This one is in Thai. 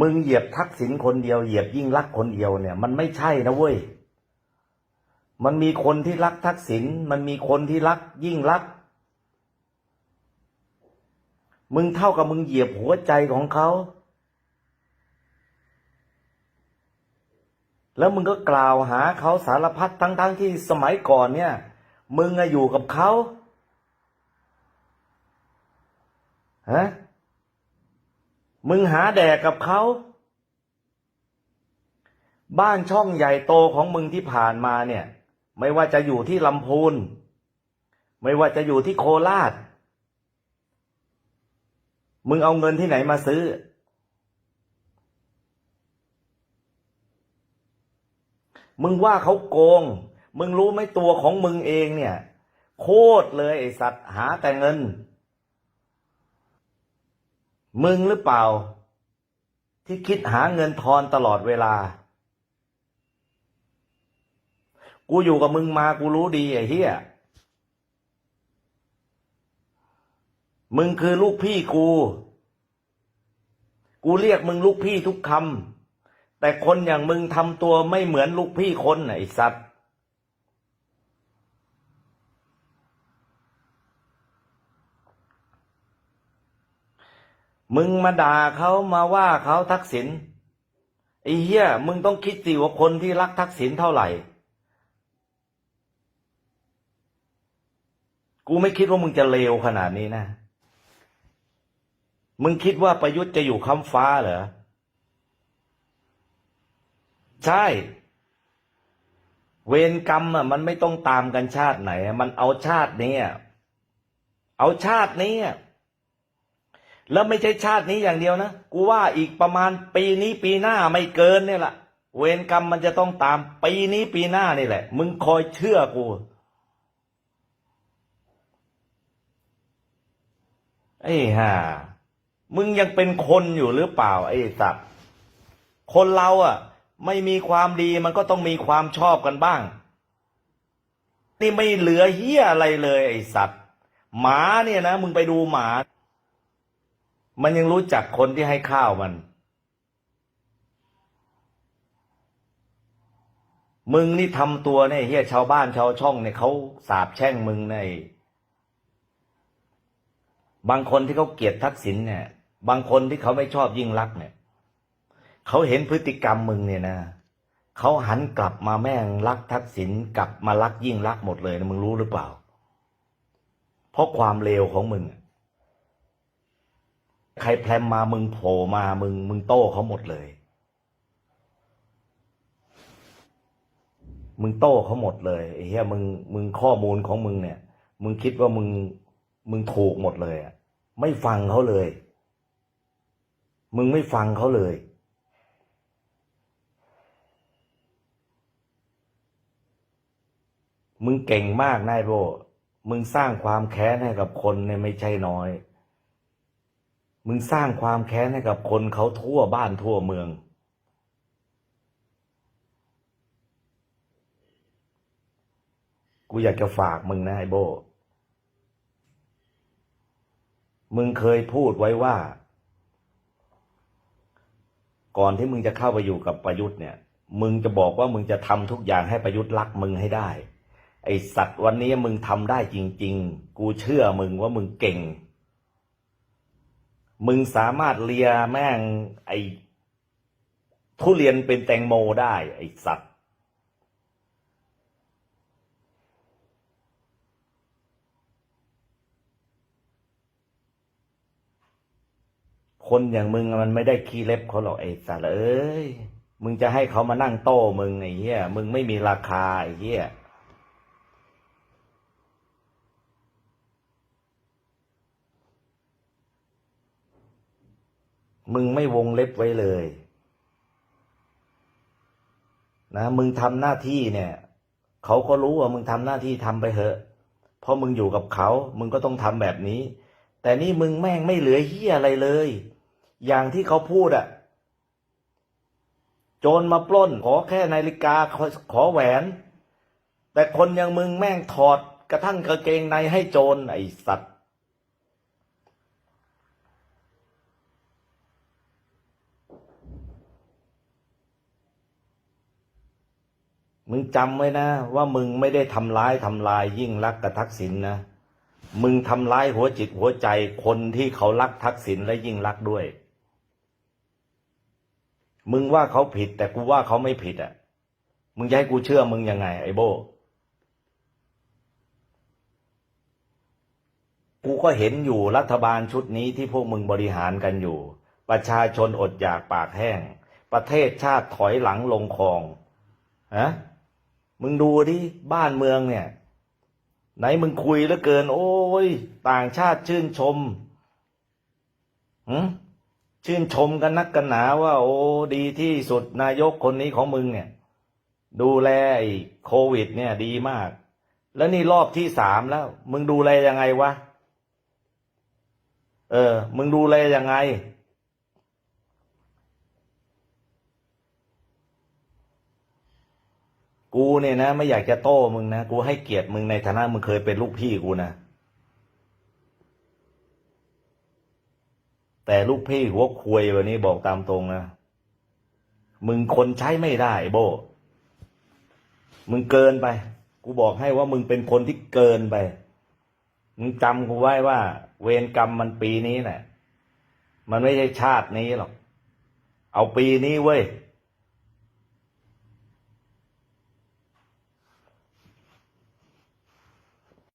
มึงเหยียบทักษิณคนเดียวเหยียบยิ่งรักคนเดียวเนี่ย มันไม่ใช่นะเว้ย มันมีคนที่รักทักษิณมันมีคนที่รักยิ่งรัก มึงเท่ากับมึงเหยียบหัวใจของเขาแล้วมึงก็กล่าวหาเขาสารพัดทั้งๆที่สมัยก่อนเนี่ย มึงอะอยู่กับเขาฮะ มึงหาแดกกับเขา บ้านช่องใหญ่โตของมึงที่ผ่านมาเนี่ย ไม่ว่าจะอยู่ที่ลำพูน ไม่ว่าจะอยู่ที่โคราช มึงเอาเงินที่ไหนมาซื้อ มึงว่าเขาโกง มึงรู้ไหมตัวของมึงเองเนี่ย โคตรเลยไอสัตว์หาแต่เงิน มึงหรือเปล่า ที่คิดหาเงินทอนตลอดเวลา กูอยู่กับมึงมากูรู้ดีไอ้เหี้ยมึงคือลูกพี่กู กูเรียกมึงลูกพี่ทุกคำแต่คนอย่างมึงทำตัวไม่เหมือนลูกพี่คนไอ้สัตว์ มึงมาด่าเขามาว่าเขาทักษิณไอ้เหี้ยมึงต้องคิดสิว่าคนที่รักทักษิณเท่าไหร่ กูไม่คิดว่ามึงจะเลวขนาดนี้นะ มึงคิดว่าประยุทธ์จะอยู่ค้ำฟ้าเหรอ ใช่ เวรกรรมอะมันไม่ต้องตามกันชาติไหน มันเอาชาตินี้เอาชาตินี้ แล้วไม่ใช่ชาตินี้อย่างเดียวนะ กูว่าอีกประมาณปีนี้ปีหน้าไม่เกินเนี่ยแหละเวรกรรมมันจะต้องตามปีนี้ปีหน้านี่แหละ มึงคอยเชื่อกู ไอ้ห่ามึงยังเป็นคนอยู่หรือเปล่า ไอ้สัตว์คนเราอะ ไม่มีความดีมันก็ต้องมีความชอบกันบ้าง นี่ไม่เหลือเฮี้ยอะไรเลย ไอ้สัตว์หมาเนี่ยนะ มึงไปดูหมา มันยังรู้จักคนที่ให้ข้าวมัน มึงนี่ทำตัวเนี่ยเฮียชาวบ้านชาวช่องเนี่ยเขาสาบแช่งมึงในบางคนที่เขาเกลียดทักษิณเนี่ย บางคนที่เขาไม่ชอบยิ่งรักเนี่ยเขาเห็นพฤติกรรมมึงเนี่ยนะเขาหันกลับมาแม่งรักทักษิณกลับมารักยิ่งรักหมดเลยนะมึงรู้หรือเปล่า เพราะความเลวของมึงใค รแพรมมามึงโผล่มามึง มึงโต้เขาหมดเลย มึงโต้เขาหมดเลยไอ้เหี้ยมึงมึงข้อมูลของมึงเนี่ย มึงคิดว่ามึงมึงถูกหมดเลยอะไม่ฟังเขาเลย มึงไม่ฟังเขาเลยมึงเก่งมากนายโบ มึงสร้างความแค้นให้กับคนเนี่ยไม่ใช่น้อย มึงสร้างความแค้นให้กับคนเขาทั่วบ้านทั่วเมือง กูอยากจะฝากมึงนะไอ้โบ มึงเคยพูดไว้ว่า ก่อนที่มึงจะเข้าไปอยู่กับประยุทธ์เนี่ย มึงจะบอกว่ามึงจะทำทุกอย่างให้ประยุทธ์รักมึงให้ได้ ไอสัตว์วันนี้มึงทำได้จริง ๆ กูเชื่อมึงว่ามึงเก่ง มึงสามารถเลียแม่งไอทุเรียนเป็นแตงโมได้ไอสัตว์ คนอย่างมึงมันไม่ได้ขี้เล็บเขาหรอกไอ้สัตว์เอ้ย มึงจะให้เขามานั่งโต้มึงไอ้เหี้ย มึงไม่มีราคาไอ้เหี้ย มึงไม่วงเล็บไว้เลย นะ มึงทำหน้าที่เนี่ยเขาก็รู้ว่ามึงทำหน้าที่ทำไปเถอะ เพราะมึงอยู่กับเขา มึงก็ต้องทำแบบนี้ แต่นี่มึงแม่งไม่เหลือเหี้ยอะไรเลย อย่างที่เขาพูดอะโจรมาปล้น ขอแค่นาฬิกาขอขอแหวน แต่คนอย่างมึงแม่งถอดกระทั่งกางเกงในให้โจรไอสัตว์ มึงจำไว้นะ ว่ามึงไม่ได้ทำร้ายทำลายยิ่งรักกับทักษิณนนะมึงทำร้ายหัวจิตหัวใจคนที่เขารักทักษิณและยิ่งรักด้วย มึงว่าเขาผิด แต่กูว่าเขาไม่ผิดอะ มึงจะให้กูเชื่อมึงยังไง ไอ้โบ กูก็เห็นอยู่รัฐบาลชุดนี้ที่พวกมึงบริหารกันอยู่ ประชาชนอดอยากปากแห้ง ประเทศชาติถอยหลังลงคลองฮะ มึงดูดิบ้านเมืองเนี่ย ไหนมึงคุยแล้วเกิน โอ้ย ต่างชาติชื่นชมหืมชื่นชมกันนักกันหนาว่า โอ้ดีที่สุดนายกคนนี้ของมึงเนี่ย ดูแลไอ้โควิด เนี่ย ดีมาก แล้วนี่รอบที่สามแล้ว มึงดูแลยังไงวะเออ มึงดูแลยังไง กูเนี่ยนะ ไม่อยากจะโต้มึงนะกูให้เกียรติมึงในฐานะมึงเคยเป็นลูกพี่กูนะแต่ลูกพี่หัวควยวันนี้บอกตามตรงนะมึงคนใช้ไม่ได้โบ มึงเกินไป กูบอกให้ว่ามึงเป็นคนที่เกินไป มึงจำกูไว้ว่า เวรกรรมมันปีนี้แหละ มันไม่ใช่ชาตินี้หรอก เอาปีนี้เว้ย